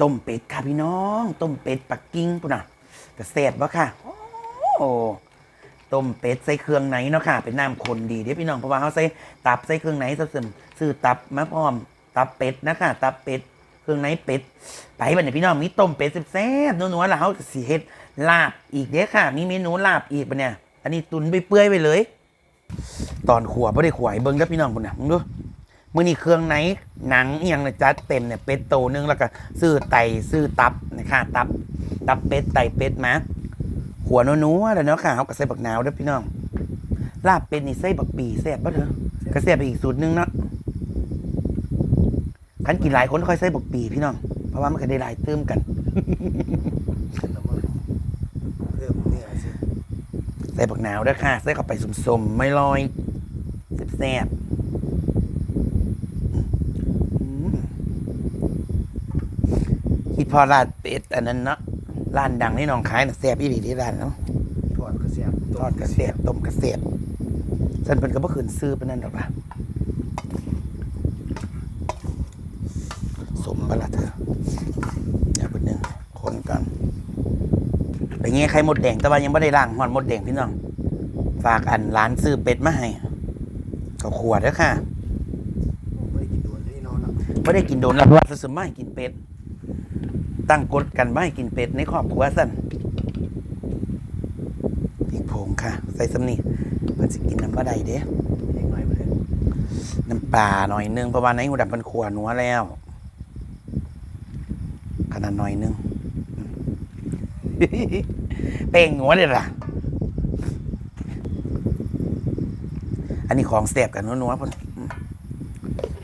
ต้มเป็ดค่ะพี่น้อง ต้มเป็ดปักกิ่งปุ่นน่ะกระเสบวะค่ะโอ้ต้มเป็ดใส่เครื่องไหนเนาะค่ะ เป็นน้ำคนดีเด้อพี่น้องเพราะว่าเขาใส่ตับใส่เครื่องไหนซะส่วนซื้อตับมาพร้อม ตับเป็ดนะคะตับเป็ดเครื่องไหนเป็ดไปบัดนี้พี่น้องมีต้มเป็ดแซ่บๆนัวๆแล้วเขาสิเฮ็ดลาบอีกเด้อค่ะ มีเมนูลาบอีกปะเนี่ย อันนี้ตุนไปเปื่อยไปเลย ตอนขัวไม่ได้ขวายเบิ้งแล้วพี่น้องปุ่นน่ะมึงดู มือนี่เครื่องไหนหนังอหย่างจัดเต็มเนี่ยเป็ดโตนึงแล้วก็ซื้อไตซื้อตับนะคะตับ ตับเป็ดไตเป็ดมาหัวนัวๆแล้วเนาะค่ะเขาก็ใส่บักนาวด้วยพี่น้องลาบเป็ดนี่ใส่บักปีแซ่บปะเถอะก็แซ่บไปอีกสูตรนึงเนาะคันกินหลายคนค่อยใส่บักปีพี่น้องเพราะว่ามันก็ได้หลายเติมกันใส่บักนาวด้วยค่ะใส่เข้าไปสมๆไม่ลอยแซ่บๆอืม คิดพอร้านเป็ดอันนั้นเนาะร้านดังที่หน้องขายน่ะแซ่บอีหลีที่ร้านเนาะทอดกระเสียบทอดกระเสียบต้มกระเสียบฉันเพิ่นก็บ่คืนซื้อปานนั้นดอกล่ะสมบละเธออย่าเพิ่นนึงคนกันไปเงี้ยไข่มดแดงแต่ว่ายังไม่ได้ล้างหอนมดแดงพี่น้อง ฝากอันร้านซื้อเป็ดมาให้เขาขวดเด้อค่ะไม่ได้กินโดนที่นอนอะไม่ได้กินโดนแล้วเพราะว่าสมไม่กินเป็ด ตั้งกฎกันไม่ให้กินเป็ดในครอบครัวสั่นอีกโพงค่ะ ใส่สำนีมันสิกินน้ำปลาใดเด้น้ำปลาหน่อยนึงเพราะว่าในหูดับมันขวนัวแล้ว ขนาดหน่อยนึงเป้งหัวเลยล่ะ อันนี้ของแสบกันนัวๆพ่น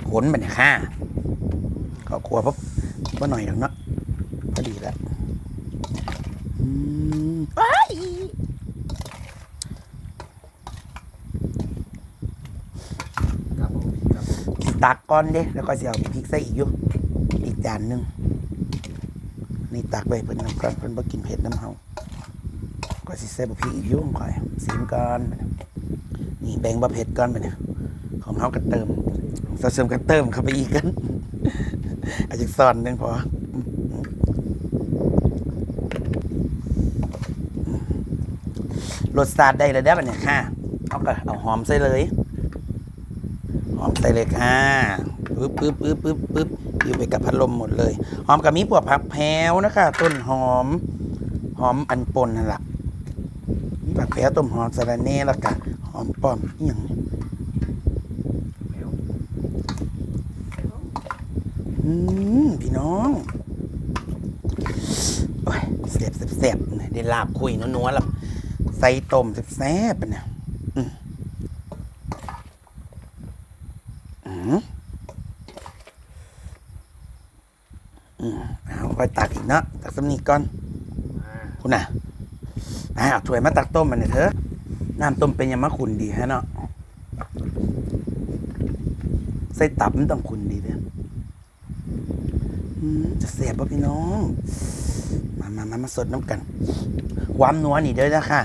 ขนมันเนี่ยค่ะเขาครัวปุ๊บว่าหน่อยหนึ่งเนาะพอดีแล้วอืมอ้าย ครับผมครับผม ตักก้อนเด้แล้วก็เสียวพริกใส่อีกอยู่อีกจานหนึงนี่ตักไปเพิ่นน้ำก่อนเพิ่นบ่กินเผ็ดน้ำเฮาก็สิใส่บ่พริกอีกอยู่ค่อยซีมก่อนนี่แบ่งบ่เผ็ดก่อนไปเนี่ยของเฮาก็เติมของเสริมก็เติมเข้าไปอีกกันอาจจะซ่อนนึงพอรสชาติได้แล้วเด้บัดเนี่ยค่ะเอาก็เอาหอมใส่เลย หอมใส่เลยค่ะปึ๊บปึ๊บปึ๊บปึ๊บปึ๊บอยู่ไปกับพัดลมหมดเลย หอมกับมีพวกผักแพรวนะคะ ต้นหอม หอมอันปนนั่นแหละมีผักแพรวต้มหอมสะระแหน่แล้วก็หอมป้อมอย่างอืมพี่น้องโอ้ยเสียบเสียบได้ลาบคุยนัวๆแล้วใส่ต้มแซ่บๆอะเนี่ย อืมอืมเอา ค่อยตักอีกเนาะตักสำนีก่อนอ่าคุณน่ะอ่าเอาถ้วยมาตักต้มมันเนี่ยเถอะน้ำต้มเป็นยังมะขุนดีฮะเนาะใส่ตับมันต้องขุนดีเด้ออืมจะเสียบป่ะพี่น้อง มามามามาสดน้ำกัน ความนัวนี่เด้อนะค่ะ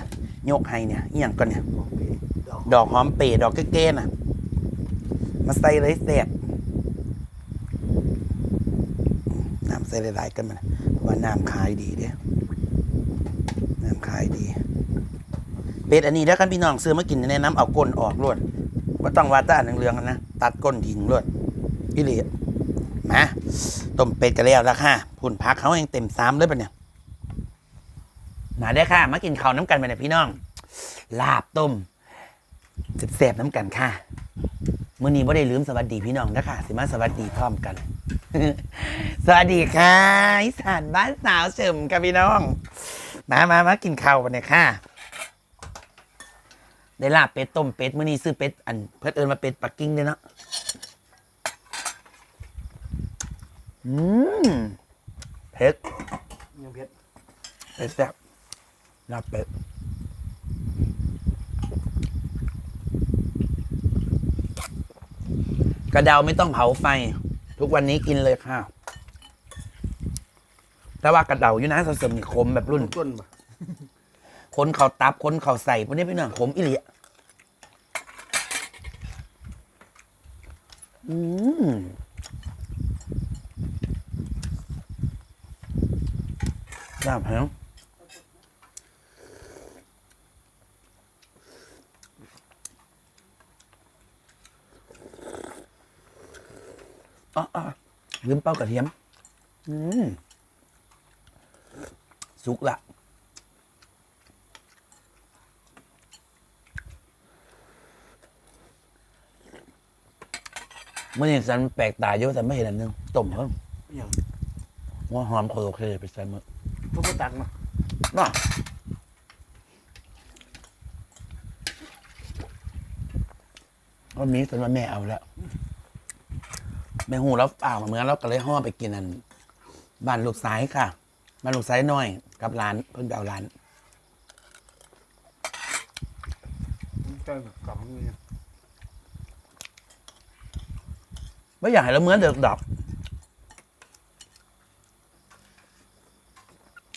ยกให้เนี่ยอหย่างก่อนเนี่ยของเปรี้ยวดอกดอกหอมเปรย์ดอกเก้ๆน่ะ มาใส่เลยแซ่บน้ำ ใส่หลายๆกันมันว่าน้ำขายดีเด้น้ำขายดี เป็ดอันนี้แล้วกันพี่น้องซื้อมากินแนน้ำเอาก้นออกรวดว่าต้องวาแตาอันเหลืองๆนะตัดก้นทิ้งรวดพี่เหลียมาต้มเป็ดกันแล้วละค่ะผุ่นพักเขาเองเต็มซ้ำเลยปะเนี่ยมาได้ค่ะ มากินข้าวน้ำกันไปเนี่ยพี่น้อง ลาบต้มแสบๆน้ำกันค่ะมื่อนี้ไม่ได้ลืมสวัสดีพี่น้องนะค่ะ สิมาสวัสดีพร้อมกัน สวัสดีค่ะอีสานบ้านสาวเฉิมกับพี่น้อง มามามากินข้าวกันเนี่ยค่ะได้ลาบเป็ดต้มเป็ดมื่อนี้ซื้อเป็ดอันเพิ่นเอิญมาเป็ดปักกิ่งเลยเนาะอืมเผ็ดยังเพชรเผ็ดแซ่บลาบเป็ดกระเดาไม่ต้องเผาไฟ ทุกวันนี้กินเลยค่ะแต่ว่ากระเดาอยู่นะสมนี่คมแบบรุ่น ต้นปะคนเขาตับคนเขาใส่พวกนี้พี่น้องขมอิเลียอืมทราบเหร ออ๋ออ๋อลืมเป้ากระเทียม อืมสุกละเมื่อนี้สันแปลกตาเยอะแต่ไม่เห็นอันหนึงต้มเพิ่มอย่างว่าหอมโอเคไปใส่มือพวกตักมาน่ะก็มีส่วนว่าแม่เอาแล้ว แม่หูแล้วเปล่าเหมือนเราก็เลยห่อไปกินอันบ้านลูกสายค่ะบ้านลูกสายน้อย กับร้านเพิ่นไปเอาร้านใช่กล่องนี่ไม่อยากให้เราเหมือนเด็กดอก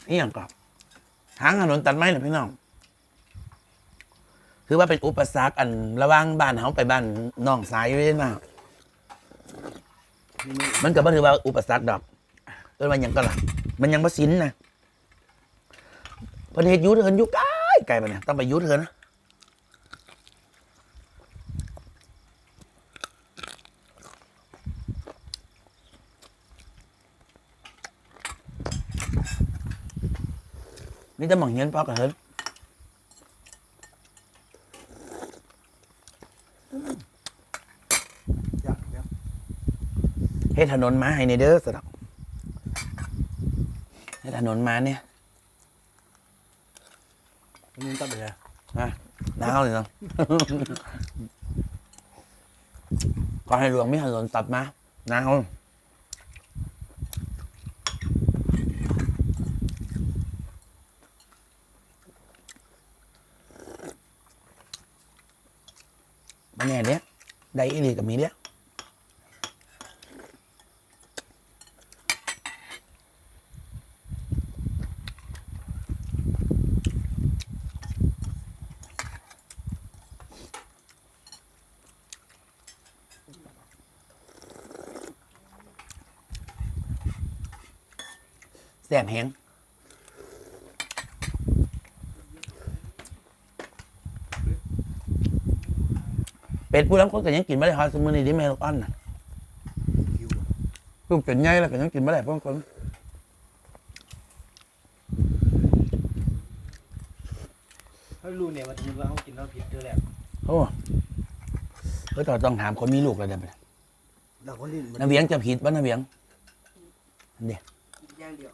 นี่อย่างกับทางถนนตัดไม้นะพี่น้องคือว่าเป็นอุปสรรคอันระหว่างบ้านเขาไปบ้านน้องสายอยู่นี่นะนี่นี่ มันก็บ่ถือว่าอุปสรรคดอกเอิ้นว่าหยังก็ล่ะ มันยังบ่สินนะประเทศยูเทิร์นอยู่ไกลไกลไปเนี่ยต้องไปยูเทิร์นนะนี่จะหมองเงี้ยปอกกันเฮ้ยอากเนี่ย เฮ็ดถนนมาให้ในเด้อสะดอกเฮ็ดถนนมาเนี่ยมันตัดไปเลยมาหนาวเลยเนาะขอให้หลวงไม่ถนนตัดมาหนาวมาแน่เนี้ยได้อีหลีกับมีเนี้ย แสบแหงเป็ดผู้รับคนก็ยังกินไม่ได้ฮอดสมือนี้ดิแม่ลูกอ่อนน่ะคิวลูกเป็นไงแล้วก็ยังกินไม่ได้เพราะคนให้รู้เนี่ยว่าถึงว่าเขากินแล้วผิดเจอแล้วโอ้เฮ้ยต่อต้องถามคนมีลูกแล้วเดี๋ยวไปเราคนลิ้นมันน้าเวียงจะผิดบ้าน้าเวียงเดี๋ยวอย่างเดียว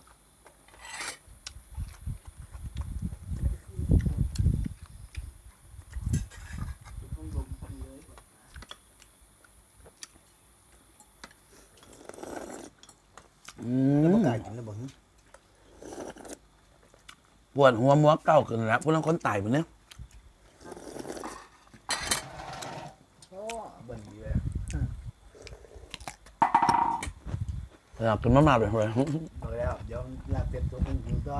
แล้วมก็กล้ากินแล้วบ่หึปวดหัวมัวเก้าขึ้นแล้วพวกนั้นคนตายไปเนี่ยเบิ่งดีเลยอยากกินมากๆเลยเลย เอาแล้ว เดี๋ยวลาบเป็ดตัวนึงหิวตัว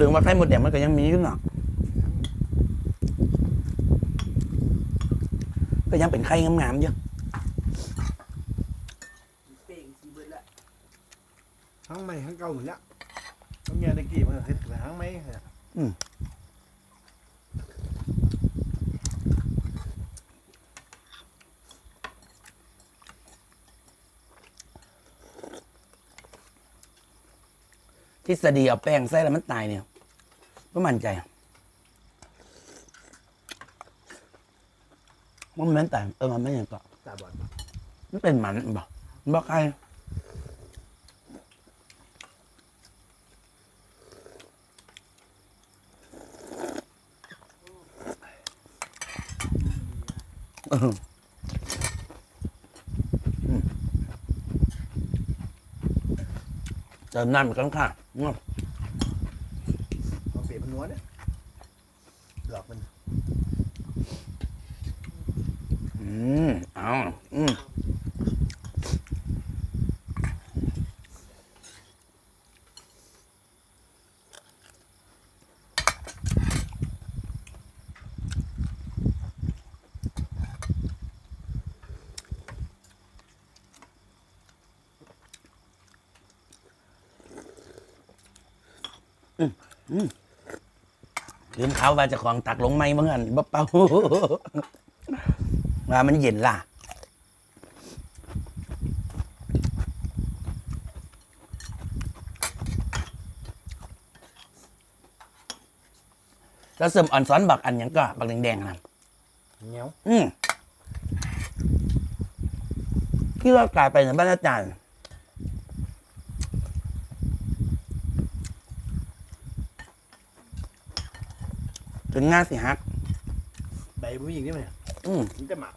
ถึงว่าไข่มดแดงมันก็ยังมีอยู่เนาะก็ยังเป็นไข่งามๆอยู่ทั้งไม่ทั้งเก่าเหมือนละต้องเมียตะกี้มันก็เฮ็ดแต่ทั้งไม่เนี่ยทฤษฎีเอาแป้งใส่แล้วมันตายเนี่ย ก็มั่นใจว่ามันไม่ตายเออมันไม่อย่างก็ตาบอดมันเป็นหมันบ่มันบอกใครเอออืมเติมน้ำกันค่ะ อืม เอาอืมอืมคือเขาว่าจะของตักลงไม้เมื่อกันบ่เป่า ว่ามันเย็นล่ะ แล้วเสริมอ่อนซ้อนบักอันหยังก็บักแดงๆนะเหนียวอืมที่ว่ากลายไปในบ้านอาจารย์จนง่าสิฮักใบผู้หญิงนี่ไหมอืมมันจะหมัก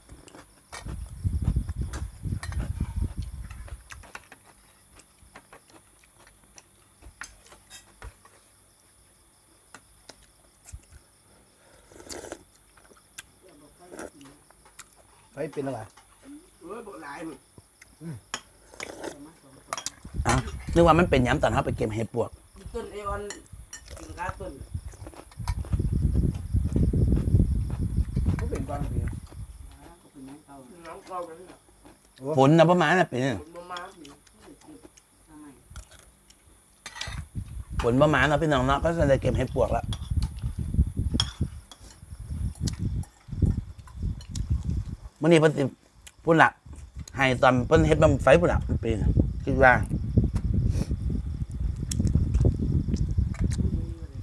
ไปเป็นอะไรอ้าวนึกว่ามันเป็นย้ำตอนเขาไปเก็บเห็ดปวก ต้นเอวอนกินกาต้นก็เป็นก้อนเพียงน้ำเกากันนี่ฝนนะประมาณน่ะเป็นผมมามาสิทำไมฝนประมาณเนาะพี่น้องเนาะก็จะได้เก็บเห็ดปวกแล้ว มื่อนี้เพิ่นสิพุ่นละให้ตอนเพิ่นเฮ็ดบังไฟพุ่นละมันเป็นคิดว่า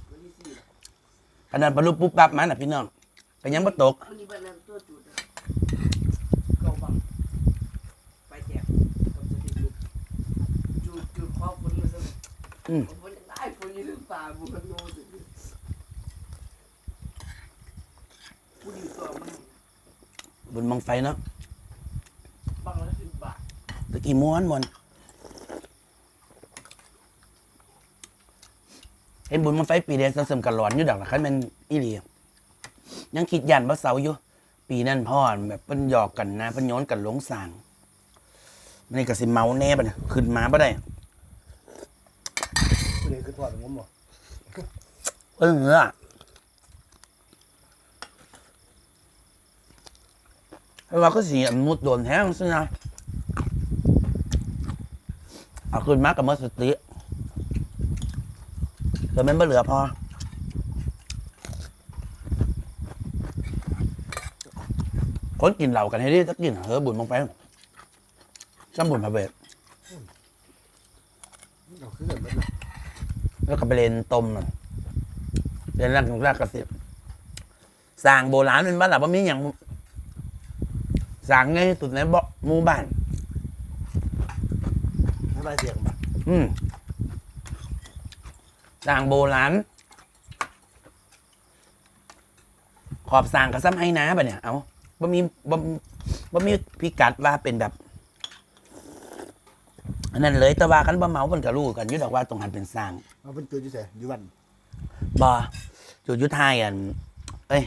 วันที่สี่ขนาดบรรลุปุ๊บปั๊บมาน่ะพี่น้องก็ยังบ่ตกวันนี้บ้าตัวจุดเกาบังไปแจกกับจะจุดจุดจุดครอบคนมาสิอืมคนได้คนยืนป่าบุญโนสิผู้ดีตัวมัน บนบังไฟเนาะบังแล้วสิบบาทตะกี้ม้วนมวนเห็นบุญบังไฟปีเดียวเสริมกันหลอนอยู่ดอกละคันแม่นอีหลียังคิดยันว่าเสาอยู่ ปีนั้นพ่อแบบเพิ่นหยอกกันนะเพิ่นโยนกันหลงสางมันนี่ก็สิเมาแน่บัดนี้ขึ้นมาบ่ได้ผู้ใดคือทอดงมบ่เออเหงือ เพราะว่าก็สีอันมุดโดนแท้งซินะเอาขึ้นมากับมอสติแต่มันไม่เหลือพอคนกินเหล่ากันให้ได้จะกินเฮ้อบุญมองไปซ้ำบุญพระเวทเราคือกันเบิดเลยแล้วก็ไปเรนต้มมันเรียนแรกแรกกระสิบสร้างโบราณเป็นบ้านหลับว่ามีอย่าง สร้างง่ายที่สุดในบ่หมู่บ้านให้ใบเสียงบ่อืมสร้างโบราณขอบสร้างกับซ้ำให้นะปะเนี่ยเอาบ่มีบ่บ่มีพิกัดว่าเป็นแบบอันนั้นเลยแต่ว่าคันบ่เมาเพิ่นก็รู้กันอยู่ดอกว่าตรงหันเป็นสร้างเอาเป็นตัวอยู่ใส่อยู่วันบอจุดยุทธายกันเอ้ย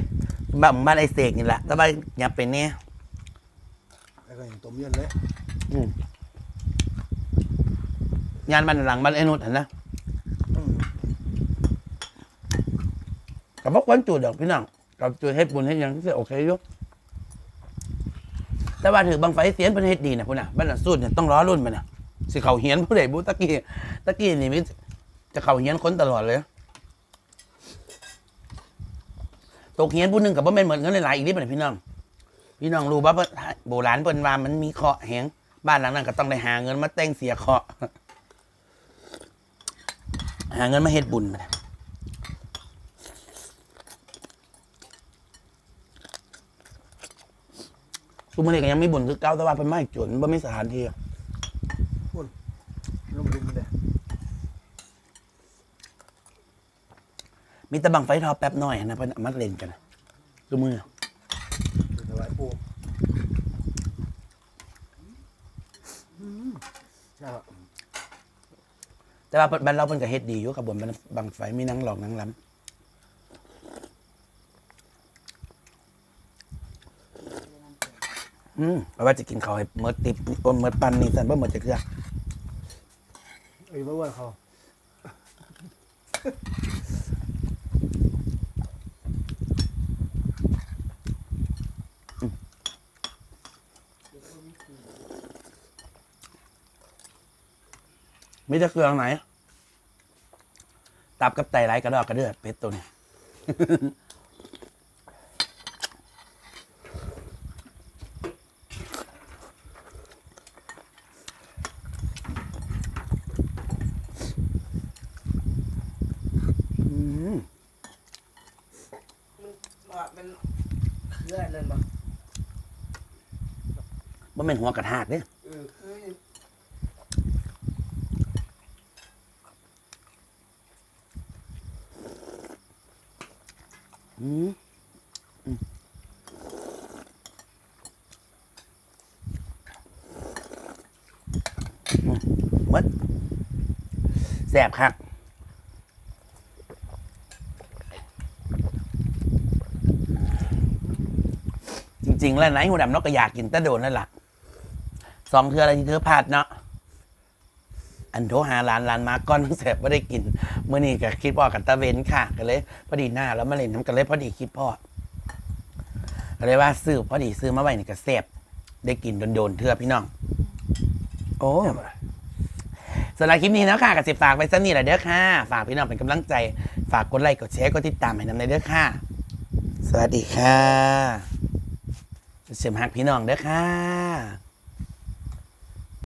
บ้านบ้านไอเสกนี่แหละแต่ว่าอย่าเป็นเนี่ยแล้ว ก็อย่างต้มเย็นเลยงานบ้านหลังบ้านไอ้นุชเห็นนะอืมกับพวกวันจุดดอกพี่น้องกับจุดให้บุญให้หยังที่โอเคอยุแต่ว่าถือบางไฟเสียนเป็นเฮ็ดดีนะพุ่นน่ะบ้านหลังสุดเนี่ยต้องล้อรุ่นมันน่ะสิเขาเฮียนผู้ใดบุตะกี้ตะกี้นี่มิจะเขาเฮียนคนตลอดเลย ตกเฮียนผู้หนึงกับบ่แม่นเหมือนกันหลายๆอีกนิดเป็นพี่น้อง พี่น้องรู้ว่าเพิ่นโบราณเพิ่นว่ามันมีเคราะห์แหงบ้านหลังนั้นก็ต้องได้หาเงินมาแต่งเสียเคราะห์หาเงินมาเฮ็ดบุญมาทุกมื้อนี้ก็ยังมีบุญคือเก่าแต่ว่าเพิ่นไม่จนบ่มีสถานที่ลงดินมาเลยมีแต่บังไฟทอแป๊บน้อยนะเพิ่นเอามาเล่นกันทุกมื้อ ถวายปูอืมใช่ครับ แต่ว่าบ้านเราเพิ่นก็เฮ็ดดีอยู่กับวนบังไฟมีนังหลอกนังล้ำอืมแปลว่าจะกินเขาวให้เมิดติบเมิดปันนี่สั่นบ่เมดจะเกลือไอ้บ้าว่าเขา มีแต่เครื่องไหนตตับกับไตไรกระดอกกระเดือเป็ดตัวนี้อืมมันมันเลือดเลยมั้งบ่แม่นหัวกระทากเด้เออคือ อืมอืมอืมหมด แสบคักจริง ๆ แล้วไหนหูดำนกก็อยากกินแตะโดนนั่นแหละสองเทืออะไรที่เธอพลาดเนาะอันโทรหาร้านร้านมาก้อนเสร็จไม่ได้กินเมื่อนี้ก็คิดพ่อกับตาเวนค่ะก็เลยพอดีหน้าแล้วมาเล่นน้ำกันเลยพอดีคิดพ่อก็เลยว่าซื้อพอดีซื้อมาไว้นี่ก็แซ่บได้กินโดนๆเทือพี่น้อง โอ้ สำหรับคลิปนี้นะค่ะกับสิฝากไปสักนิดละเด้อค่ะ ฝากพี่น้องเป็นกำลังใจ ฝากกดไลค์ กดแชร์ กดติดตามให้นำในเด้อค่ะ สวัสดีค่ะเสียมหักพี่น้องเด้อค่ะ